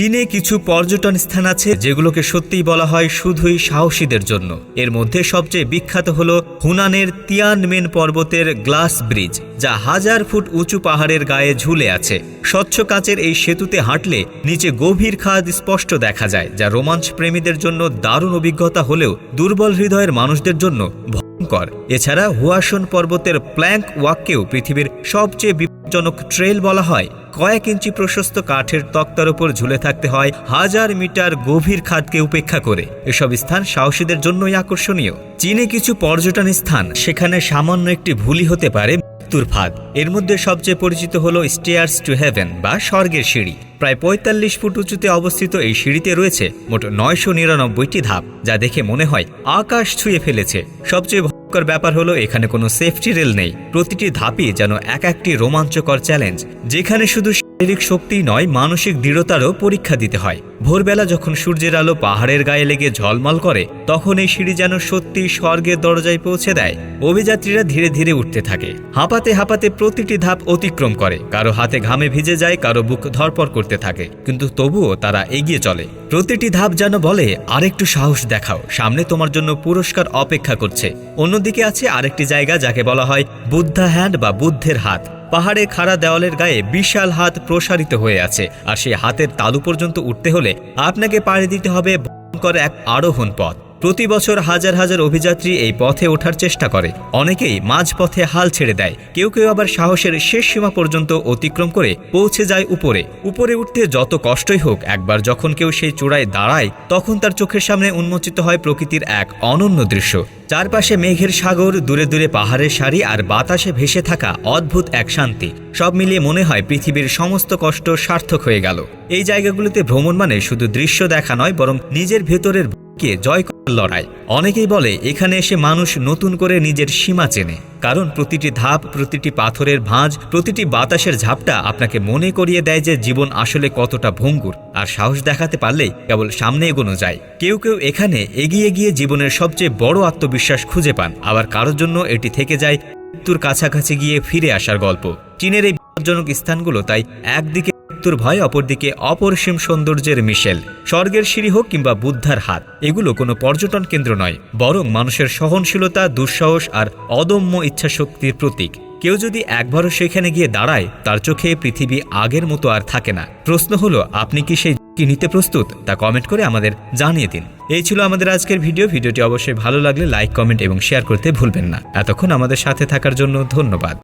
চীনে কিছু পর্যটন স্থান আছে যেগুলোকে সত্যিই বলা হয় শুধুই সাহসীদের জন্য। এর মধ্যে সবচেয়ে বিখ্যাত হল হুনানের তিয়ানমেন পর্বতের গ্লাস ব্রিজ, যা হাজার ফুট উঁচু পাহাড়ের গায়ে ঝুলে আছে। স্বচ্ছ কাচের এই সেতুতে হাঁটলে নিচে গভীর খাদ স্পষ্ট দেখা যায়, যা রোমাঞ্চ প্রেমীদের জন্য দারুণ অভিজ্ঞতা হলেও দুর্বল হৃদয়ের মানুষদের জন্য ভয়ঙ্কর। এছাড়া হুয়াশন পর্বতের প্ল্যাঙ্ক ওয়াককেও পৃথিবীর সবচেয়ে বিপজ্জনক ট্রেল বলা হয়। কয়েক ইঞ্চি প্রশস্ত কাঠের তক্তার উপর ঝুলে থাকতে হয় হাজার মিটার গভীর খাদকে উপেক্ষা করে। এসব স্থান সাহসীদের জন্যই আকর্ষণীয়। চীনে কিছু পর্যটন স্থান, সেখানে সামান্য একটি ভুলই হতে পারে মৃত্যুর ফাঁদ। এর মধ্যে সবচেয়ে পরিচিত হল স্টেয়ার্স টু হেভেন বা স্বর্গের সিঁড়ি। প্রায় পঁয়তাল্লিশ ফুট উঁচুতে অবস্থিত এই সিঁড়িতে রয়েছে মোট নয়শো নিরানব্বইটি ধাপ, যা দেখে মনে হয় আকাশ ছুঁয়ে ফেলেছে। সবচেয়ে ভয়ঙ্কর ব্যাপার হলো, এখানে কোনো সেফটি রেল নেই। প্রতিটি ধাপই যেন এক একটি রোমাঞ্চকর চ্যালেঞ্জ যেখানে শুধু শারীরিক শক্তি নয়, মানসিক দৃঢ়তারও পরীক্ষা দিতে হয়। ভোরবেলা যখন সূর্যের আলো পাহাড়ের গায়ে লেগে ঝলমল করে, তখন এই সিঁড়ি যেন সত্যি স্বর্গের দরজায় পৌঁছে দেয়। অভিযাত্রীরা ধীরে ধীরে উঠতে থাকে। হাঁপাতে হাঁপাতে প্রতিটি ধাপ অতিক্রম করে। কারও হাতে ঘামে ভিজে যায়, কারও বুক ধরপর করতে থাকে। কিন্তু তবুও তারা এগিয়ে চলে। প্রতিটি ধাপ যেন বলে, আরেকটু সাহস দেখাও। সামনে তোমার জন্য পুরস্কার অপেক্ষা করছে। অন্যদিকে আছে আরেকটি জায়গা যাকে বলা হয় বুদ্ধা হ্যান্ড বা বুদ্ধের হাত। পাহাড়ে খাড়া দেওয়ালের গায়ে বিশাল হাত প্রসারিত হয়ে আছে। আর সেই হাতের তালু পর্যন্ত উঠতে হলে আপনাকে পাড়ি দিতে হবে ভয়ঙ্কর এক আরোহণ পথ। প্রতি বছর হাজার হাজার অভিযাত্রী এই পথে ওঠার চেষ্টা করে। অনেকেই মাঝপথে হাল ছেড়ে দেয়। কেউ কেউ আবার সাহসের শেষ সীমা পর্যন্ত অতিক্রম করে পৌঁছে যায় উপরে। উপরে উঠতে যত কষ্টই হোক, একবার যখন কেউ সেই চূড়ায় দাঁড়ায়, তখন তার চোখের সামনে উন্মোচিত হয় প্রকৃতির এক অনন্য দৃশ্য। চারপাশে মেঘের সাগর, দূরে দূরে পাহাড়ের সারি আর বাতাসে ভেসে থাকা অদ্ভুত এক শান্তি। সব মিলিয়ে মনে হয় পৃথিবীর সমস্ত কষ্ট সার্থক হয়ে গেল। এই জায়গাগুলোতে ভ্রমণ মানে শুধু দৃশ্য দেখা নয়, বরং নিজের ভেতরের কে জয় করার লড়াই। অনেকেই বলে, এখানে এসে মানুষ নতুন করে নিজের সীমা চেনে। কারণ প্রতিটি ধাপ, প্রতিটি পাথরের ভাঁজ, প্রতিটি বাতাসের ঝাপটা আপনাকে মনে করিয়ে দেয় যে জীবন আসলে কতটা ভঙ্গুর। আর সাহস দেখাতে পারলেই কেবল সামনে এগোনো যায়। কেউ কেউ এখানে এগিয়ে গিয়ে জীবনের সবচেয়ে বড় আত্মবিশ্বাস খুঁজে পান। আবার কারোর জন্য এটি থেকে যায় মৃত্যুর কাছাকাছি গিয়ে ফিরে আসার গল্প। চীনের এই বিপজ্জনক স্থানগুলো তাই একদিকে মৃত্যুর ভয় অপরদিকে অপরিসীম সৌন্দর্যের মিশেল। স্বর্গের সিঁড়ি হোক কিংবা বুদ্ধার হাত, এগুলো কোনো পর্যটন কেন্দ্র নয়, বরং মানুষের সহনশীলতা, দুঃসাহস আর অদম্য ইচ্ছাশক্তির প্রতীক। কেউ যদি একবারও সেখানে গিয়ে দাঁড়ায়, তার চোখে পৃথিবী আগের মতো আর থাকে না। প্রশ্ন হলো, আপনি কি সেই কি নিতে প্রস্তুত? তা কমেন্ট করে আমাদের জানিয়ে দিন। এই ছিল আমাদের আজকের ভিডিও। ভিডিওটি অবশ্যই ভালো লাগলে লাইক, কমেন্ট এবং শেয়ার করতে ভুলবেন না। এতক্ষণ আমাদের সাথে থাকার জন্য ধন্যবাদ।